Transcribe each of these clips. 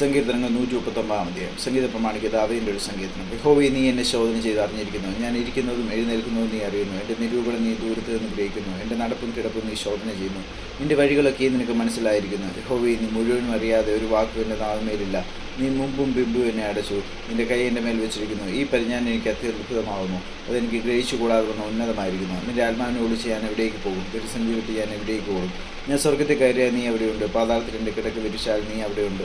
സങ്കീർത്തനങ്ങൾ നൂറ്റി മുപ്പത്തൊമ്പതാം അധ്യായം. സംഗീത പ്രമാണിക്ക് ദാവീന്റെ ഒരു സങ്കീർത്തനം. യഹോവേ നീ എന്നെ ശോധന ചെയ്ത് അറിഞ്ഞിരിക്കുന്നു. ഞാൻ ഇരിക്കുന്നതും എഴുന്നേൽക്കുന്നതും നീ അറിയുന്നു. എന്റെ നിരൂപണം നീ ദൂരത്ത് നിന്ന് ഗ്രഹിക്കുന്നു. എന്റെ നടപ്പും കിടപ്പും നീ ശോധന ചെയ്യുന്നു. നിന്റെ വഴികളൊക്കെ നിനക്ക് മനസ്സിലായിരിക്കുന്നു. യഹോവേ നീ മുഴുവനും അറിയാതെ ഒരു വാക്കും എന്റെ നാളുമേലില്ല നീ മുമ്പും പിമ്പും എന്നെ അടച്ചു. നിന്റെ കൈ എന്റെ മേൽ വെച്ചിരിക്കുന്നു. ഈ പരിജ്ഞാനം എനിക്ക് അത്യത്ഭുതമാകുന്നു. അതെനിക്ക് ഗ്രഹിച്ചുകൂടാതെ വന്ന ഉന്നതമായിരിക്കുന്നു. നിന്റെ ആത്മാവിനെ ഒളിച്ച് ഞാൻ എവിടേക്ക് പോകും? പ്രതിസന്ധി വിട്ട് ഞാൻ എവിടേക്ക് പോകും ഞാൻ സ്വർഗത്തിൽ കയറിയാൽ നീ അവിടെയുണ്ട്. പാതാളത്തിൽ എന്റെ കിടക്ക് വിരിച്ചാൽ നീ അവിടെയുണ്ട്.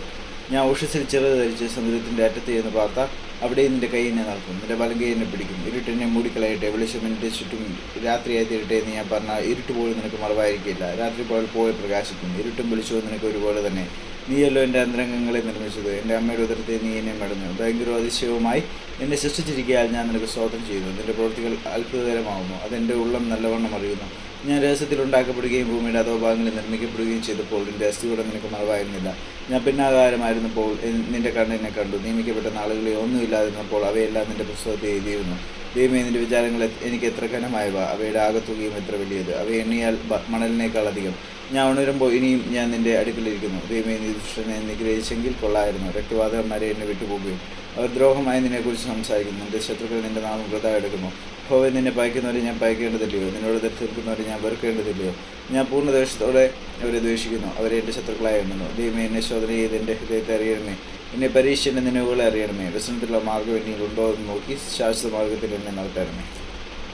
ഞാൻ ഓഷസിൽ ചെറുത് ധരിച്ച് സമുദ്രത്തിന്റെ അറ്റത്ത് എന്ന് പാർത്ത അവിടെ നിന്റെ കൈ എന്നെ നടക്കും നിന്റെ വലം കൈ എന്നെ പിടിക്കും. ഇരുട്ടിനെ മൂടിക്കളയട്ടെ. വെളിച്ചം എന്റെ ചുറ്റും രാത്രിയായി തീരട്ടെ എന്ന് ഞാൻ പറഞ്ഞാൽ ഇരുട്ട് പോലും നിനക്ക് മറവായിരിക്കില്ല. രാത്രി പോയാൽ പോയി പ്രകാശിക്കും. ഇരുട്ടും വെളിച്ചവും നിനക്ക് ഒരുപോലെ തന്നെ. നീയല്ലോ എന്റെ അന്തരംഗങ്ങളെ നിർമ്മിച്ചത്. എന്റെ അമ്മയുടെ ഉദരത്തെ നീ എന്നെ മടഞ്ഞു. ഭയങ്കര അതിശയവുമായി എന്നെ സൃഷ്ടിച്ചിരിക്കാൻ ഞാൻ നിനക്ക് സ്തോത്രം ചെയ്യുന്നു. നിന്റെ പ്രവൃത്തികൾ അത്ഭുതകരമാകുന്നു അതെന്റെ ഉള്ളം നല്ലവണ്ണം അറിയുന്നു. ഞാൻ രഹസ്യത്തിൽ ഉണ്ടാക്കപ്പെടുകയും ഭൂമിയുടെ അധോഭാഗങ്ങളിൽ നിർമ്മിക്കപ്പെടുകയും ചെയ്തപ്പോൾ നിന്റെ അസ്ഥികൂടെ നിനക്ക് മറവായിരുന്നില്ല. ഞാൻ പിന്നാകാരമായിരുന്നപ്പോൾ നിന്റെ എന്നെ കണ്ടു. നിയമിക്കപ്പെട്ട നാളുകളിൽ ഒന്നുമില്ലാതിരുന്നപ്പോൾ അവയെല്ലാം നിന്റെ പുസ്തകത്തിൽ എഴുതിയിരുന്നു. ദൈവമേ നിന്റെ വിചാരങ്ങൾ എനിക്ക് എത്ര ഘനമായവ. അവയുടെ ആകത്തുകയും എത്ര വലിയത്. അവ എണ്ണിയാൽ മണലിനേക്കാൾ അധികം. ഞാൻ ഉണരുമ്പോൾ ഇനിയും ഞാൻ നിന്റെ അടുക്കലിരിക്കുന്നു. ദൈവമേ നീ ദുഷ്ടനെ നിഗ്രഹിച്ചെങ്കിൽ കൊള്ളായിരുന്നു. രക്തവാദകന്മാരെ എന്നെ വിട്ടുപോകുകയും അവർ ദ്രോഹമായി നിന്നെക്കുറിച്ച് സംസാരിക്കുന്നു. നിന്റെ ശത്രുക്കൾ നിന്റെ നാമം വൃതാ എടുക്കുന്നു. ഹോവെ നിന്നെ പയക്കുന്നവരെ ഞാൻ പയക്കേണ്ടതില്ലയോ? നിന്നോട് തീർക്കുന്നവരെ ഞാൻ വെറുക്കേണ്ടതില്ലയോ? ഞാൻ പൂർണ ദേശത്തോടെ അവരെ ദ്വേഷിക്കുന്നു. അവരെ എന്റെ ശത്രുക്കളായി എണ്ണുന്നു. ദൈവമേ എന്നെ ശോധന ചെയ്ത് എന്റെ ഹൃദയത്തെ അറിയണമേ. എന്നെ പരീക്ഷ എന്റെ നിലവുകളെ അറിയണമേ. വ്യസനത്തിലുള്ള മാർഗം എന്നിൽ ഉണ്ടോ എന്ന് നോക്കി ശാശ്വത മാർഗത്തിൽ എന്നെ നടത്തണമേ.